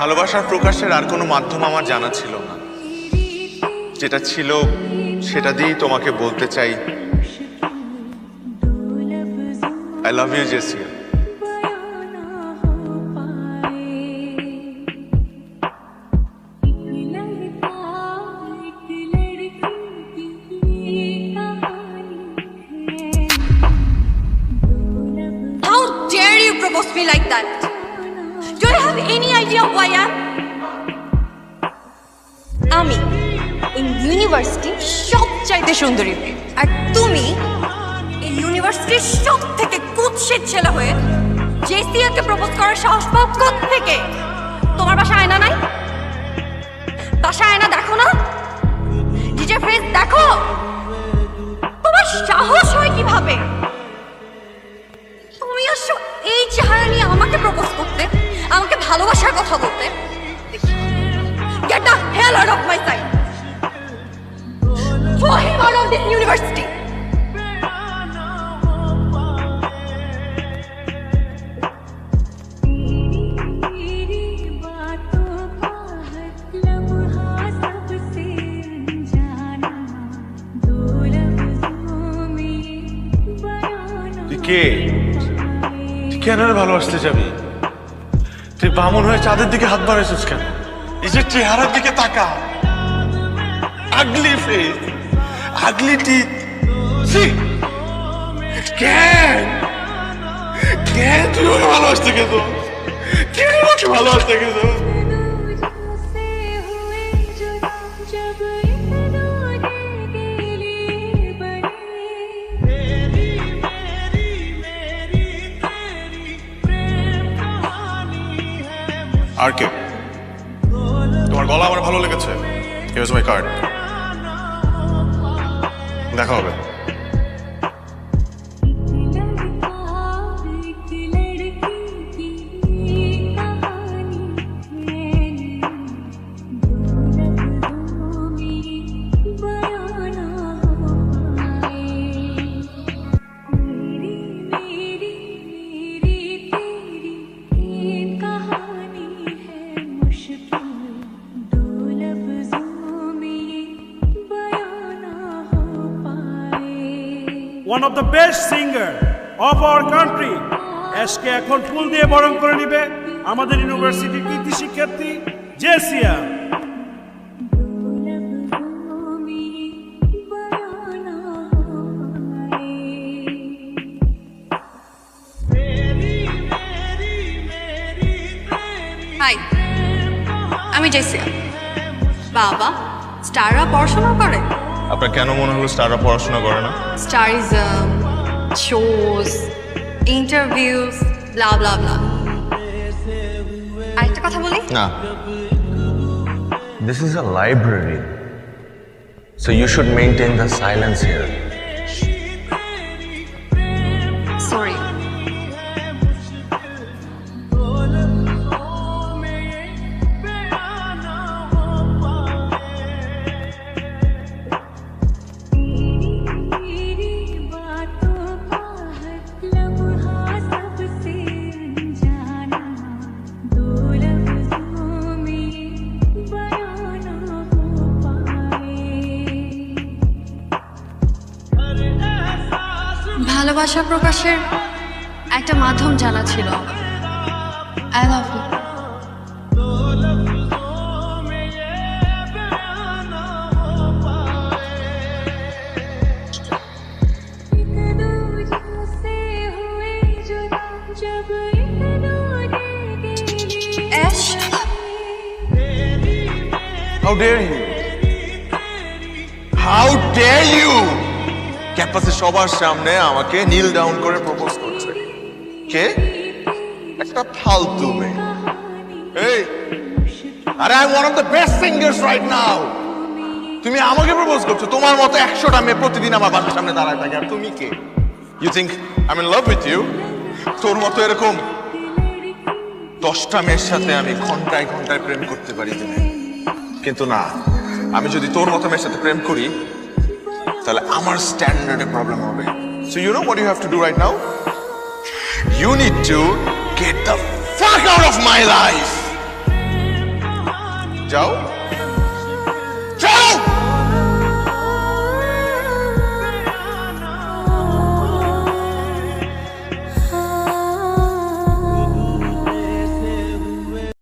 ভালোবাসার প্রকাশের আর কোনো মাধ্যম আমার জানা ছিল না। যেটা ছিল, সেটা দিয়েই তোমাকে বলতে চাই। আই লাভ ইউ জেসিয়া like that? Who I am? আমি এই ইউনিভার্সিটির সবচাইতে সুন্দরী। আর তুমি এই ইউনিভার্সিটির সব থেকে কুৎসিত ছেলে হয়ে জেসিয়াকে প্রপোজ করার সাহস পাও থেকে তোমার বাসা আয়না নাই? বাসা আয়না দেখো না? নিজের ফেস দেখো? তোমার সাহস হয় কীভাবে? Out of my sight throw him out of this university তুই কে তুই কেন ভালোবাসতে যাবি। তুই বামন হয়ে চাঁদের দিকে হাত বাড়াইছিস কেন? যে চেহারার দিকে তাকা ugly face ugly teeth see কেন? কেন তুই ওকে ভালোবাসতে গেছো? কেন ওকে ভালোবাসতে গেছো? আর কে তোমার গলা আমার ভালো লেগেছে। হিয়ার্স মাই কার্ড দেখা হবে। One of the best singer of our country SK এখন ফুল দিয়ে বরণ করে নিবে আমাদের ইউনিভার্সিটির কৃতি শিক্ষার্থী জেসিয়া। আমি জেসিয়া। বাবা, স্টাররা পড়াশোনা করে? আপনার কেন মনে হলো স্টাররা পড়াশোনা করে না? Starism shows interviews blah blah blah আরেকটা কথা বলি? না। This is a library so you should maintain the silence here. ভালোবাসা প্রকাশের একটা মাধ্যম জানা ছিল I love How dare you? How dare you? ক্যাম্পাসে সবার সামনে আমাকে নীল ডাউন করে প্রপোজ করছে। কে? একটা ফালতু মেয়ে। এই, আরে I one of the best singers right now তুমি আমাকে প্রপোজ করছ, তোমার মতো একশোটা মেয়ে প্রতিদিন আমার বাসার সামনে দাঁড়ায় থাকে। আর তুমি কে? You think I in love with you তোর মতো এরকম দশটা মেয়ের সাথে আমি ঘন্টায় ঘন্টায় প্রেম করতে পারি কিন্তু না, আমি যদি তোর মতো মেয়ের সাথে প্রেম করি তাহলে আমার স্ট্যান্ডার্ডে প্রবলেম হবে so you know what you have to do right now you need to get the fuck out of my life যাও